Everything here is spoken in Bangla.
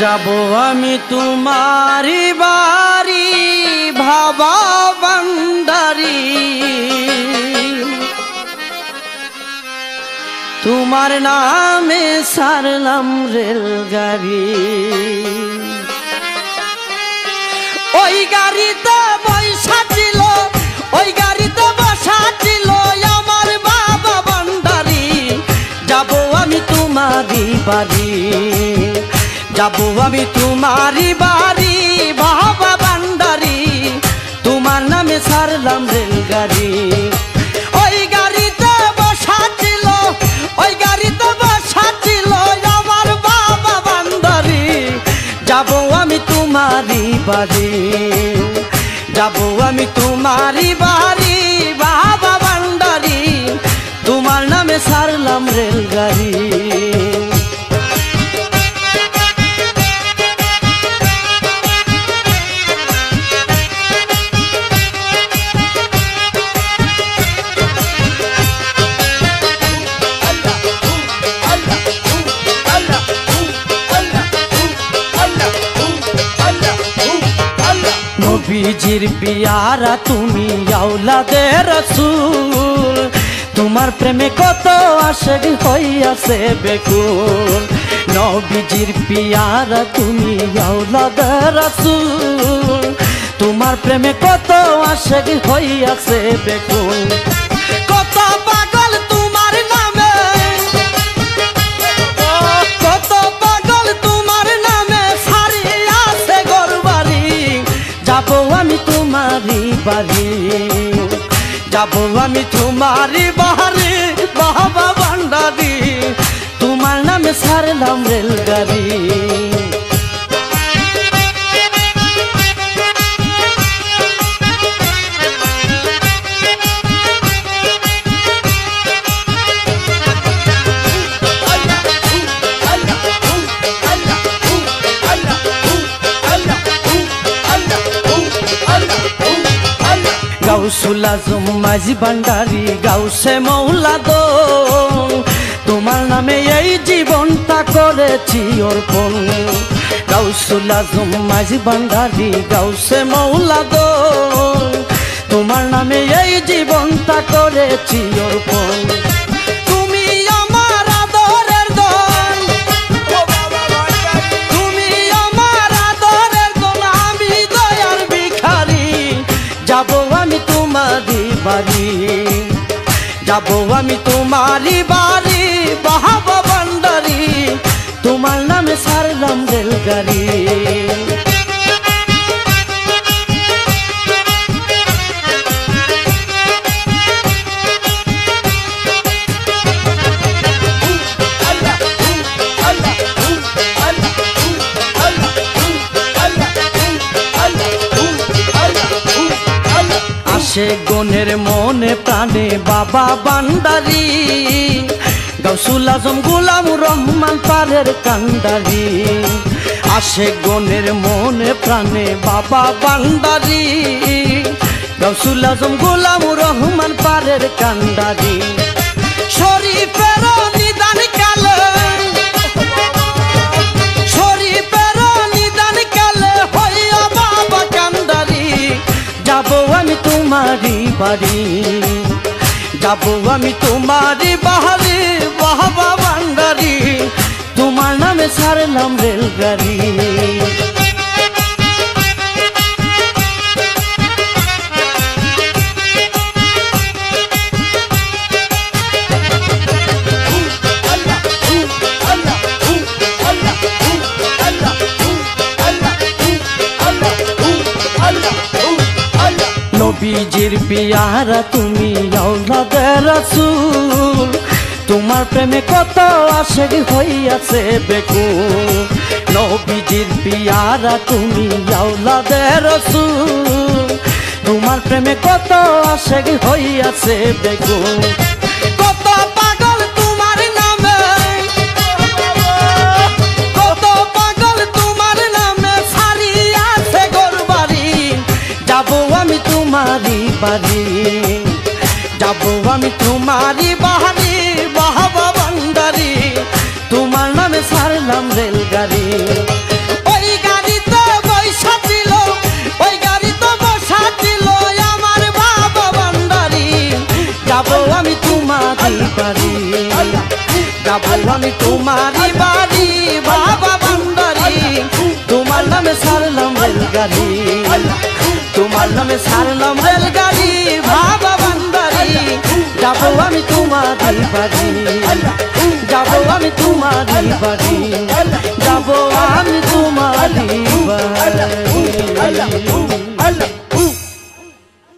যাব আমি তোমারি বাড়ি, ভাবা বান্দারি তোমার নামে সারলাম রেলগাড়ি। ওই গাড়িতে বৈশা ছিল, ওই গাড়িতে বসা ছিল আমার বাবা বান্দারি যাব আমি তোমারি বাড়ি। যাব আমি তোমারি বাড়ি, বাবা বান্দারি। তোমার নামে সারলাম তোমারি বাড়ি, যাব আমি তোমারি বাড়ি, বাবা বান্দারি। তোমার নামে সারলাম রেলগাড়ি। নবীজির পিয়ারা, তুমি আউলাদে রসুল। তোমার প্রেমে কত আশেক হইয়াছে বেকুল। নবীজির পিয়ারা, তুমি আউলাদে রসুল। তোমার প্রেমে কত আশেক হইয়াছে বেকুল। বাড়ি। যাব আমি তোমারি বাহারে বাবা ভান্ডারি। তোমার নামে সারলাম রেলগাড়ি। গাউসুল আজম, মাঝি ভান্ডারি, গাউসে দো তোমার নামে এই জীবনটা করেছি অর্পণ। গাউসুল আজম, মাঝি ভান্ডারি, গাউসে দো তোমার নামে এই জীবনটা করেছি অর্পণ। বাড়ি। যাব আমি তোমারি বাড়ি বাহাবা বান্ডারি তোমার নামে সারলাম রেলগাড়ি। আসে গনের মনে প্রাণে বাবা বান্দারি গৌসুল আজম গুলাম রহমান পারের কান্দারি আসে গনের মনে প্রাণে বাবা বান্দারি গৌসুল আজম গুলাম রহমান পারের কান্দারি শরীফের বাড়ি। যাব আমি তোমারি বাহারে বাবা বান্ডারি তোমার নামে সারলাম রেলগাড়ি। নবীজির পিয়ারা, তুমি আউলাদে রসুল। তোমার প্রেমে কত আশেক হইয়াছে বেকু নবীজির পিয়ারা, তুমি আউলাদে রসুল। তোমার প্রেমে কত আশেক হইয়াছে বেকুল। যাব আমি তোমারই বাহারি, বাহাবা বান্দারি তোমার নামে সারলাম রেলগাড়ি। ওই ওই আমি তোমারই বাড়ি। বাবা বান্দারি তোমার নামে সারলাম রেলগাড়ি। তোমার নামে সারলাম রেলগাড়ি। যাব আমি তোমারই বাড়ি যাব আমি তোমারই বাড়ি যাব আমি তোমারই বাড়ি